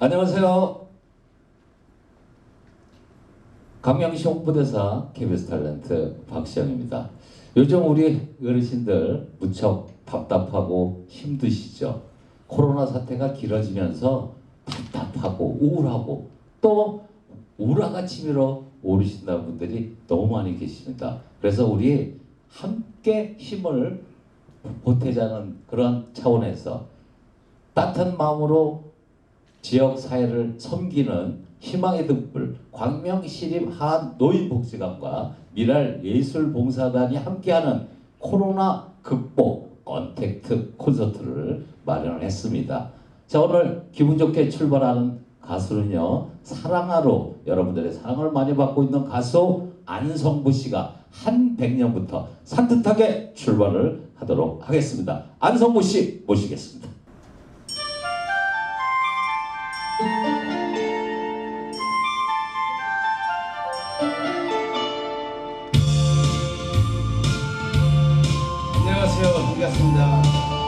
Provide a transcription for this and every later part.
안녕하세요. 강명시 홍보대사 KBS 탤런트 박시영입니다. 요즘 우리 어르신들 무척 답답하고 힘드시죠? 코로나 사태가 길어지면서 답답하고 우울하고 또 우라가 치밀어 오르신다는 분들이 너무 많이 계십니다. 그래서 우리 함께 힘을 보태자는 그런 차원에서 따뜻한 마음으로 지역 사회를 섬기는 희망의 등불 광명시립 한 노인복지관과 미랄 예술봉사단이 함께하는 코로나 극복 언택트 콘서트를 마련을 했습니다. 자 오늘 기분 좋게 출발하는 가수는요 사랑하로 여러분들의 사랑을 많이 받고 있는 가수 안성부 씨가 한 100년부터 산뜻하게 출발을 하도록 하겠습니다. 안성부 씨 모시겠습니다. 안녕하세요. 반갑습니다.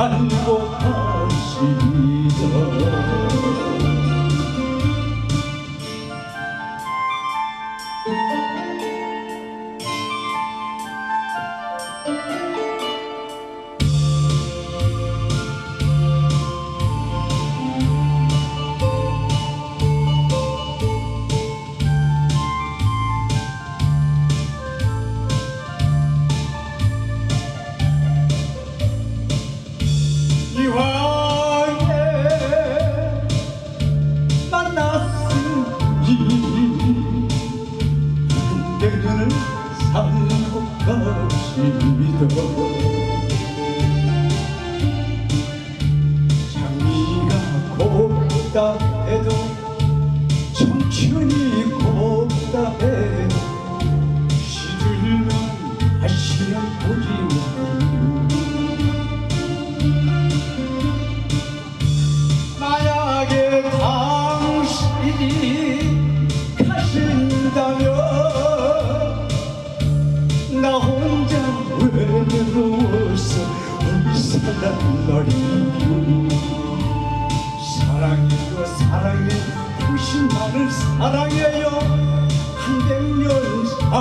한백년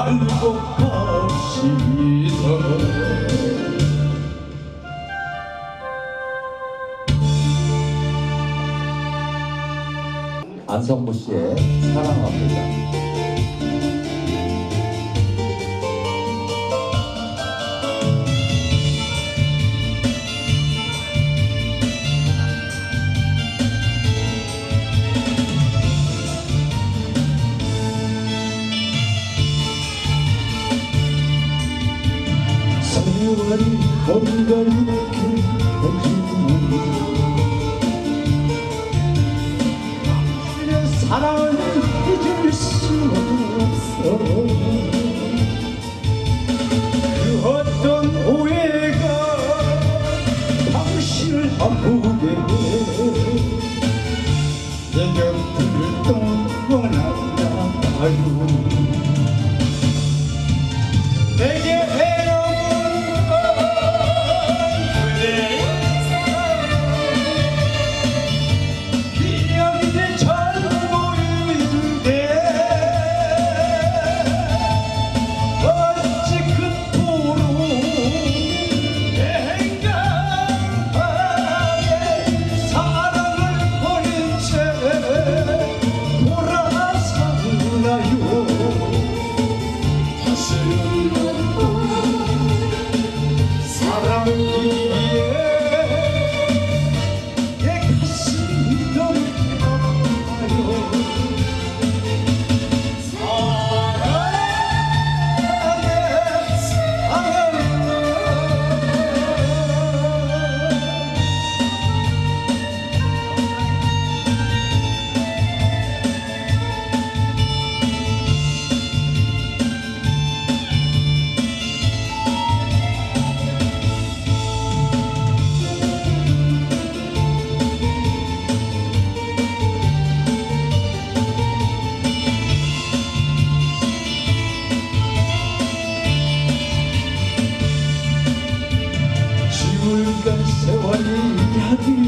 살고 갑시다 안성부 씨의 사랑합니다. 세월이 건강하게 해주는 당신의 사랑을 잊을 수 없어 그 어떤 오해가 당신을 아프게 해내 곁을 떠나나요 내게 How do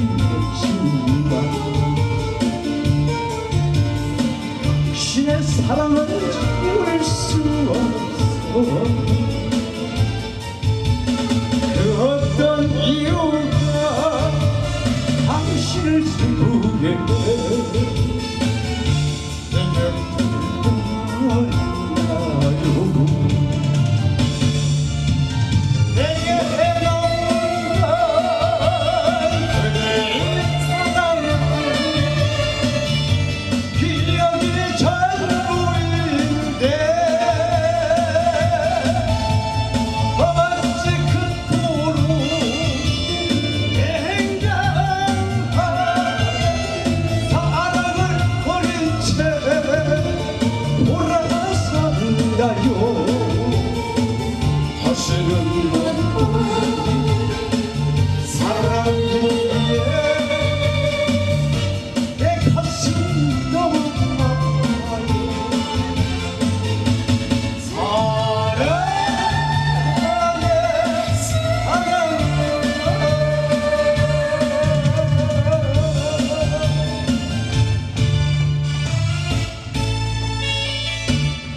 Нашего не могу